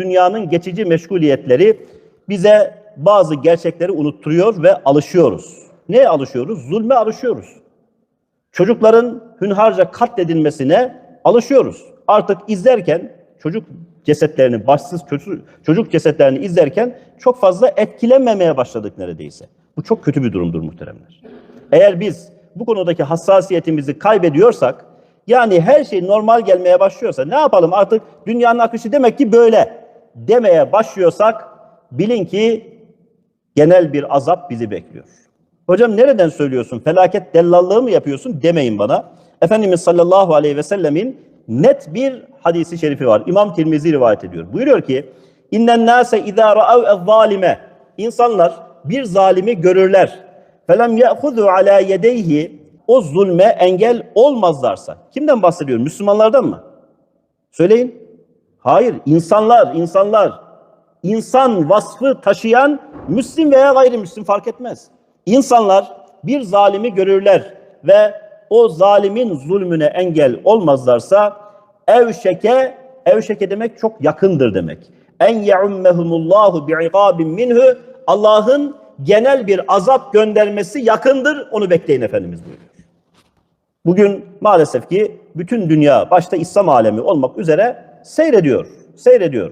Dünyanın geçici meşguliyetleri bize bazı gerçekleri unutturuyor ve alışıyoruz. Neye alışıyoruz? Zulme alışıyoruz. Çocukların hünharca katledilmesine alışıyoruz. Artık izlerken çocuk cesetlerini, başsız çocuk, cesetlerini izlerken çok fazla etkilenmemeye başladık neredeyse. Bu çok kötü bir durumdur muhteremler. Eğer biz bu konudaki hassasiyetimizi kaybediyorsak, yani her şey normal gelmeye başlıyorsa ne yapalım artık dünyanın akışı demek ki böyle demeye başlıyorsak bilin ki genel bir azap bizi bekliyor. Hocam nereden söylüyorsun? Felaket dellallığı mı yapıyorsun? Demeyin bana. Efendimiz sallallahu aleyhi ve sellemin net bir hadisi şerifi var. İmam Tirmizi rivayet ediyor. Buyuruyor ki: "İnnen nase izâ ra'av zalime." İnsanlar bir zalimi görürler. Felem ya'khudhu ala yedeyhi o zulme engel olmazlarsa. Kimden bahsediyor? Müslümanlardan mı? Söyleyin. Hayır, insanlar, insanlar. İnsan vasfı taşıyan Müslim veya gayrimüslim fark etmez. İnsanlar bir zalimi görürler ve o zalimin zulmüne engel olmazlarsa evşeke, evşeke demek çok yakındır demek. En yeummehumullahu bi'ikabin minhu Allah'ın genel bir azap göndermesi yakındır. Onu bekleyin Efendimiz buyuruyor. Bugün maalesef ki bütün dünya başta İslam alemi olmak üzere seyrediyor. Seyrediyor.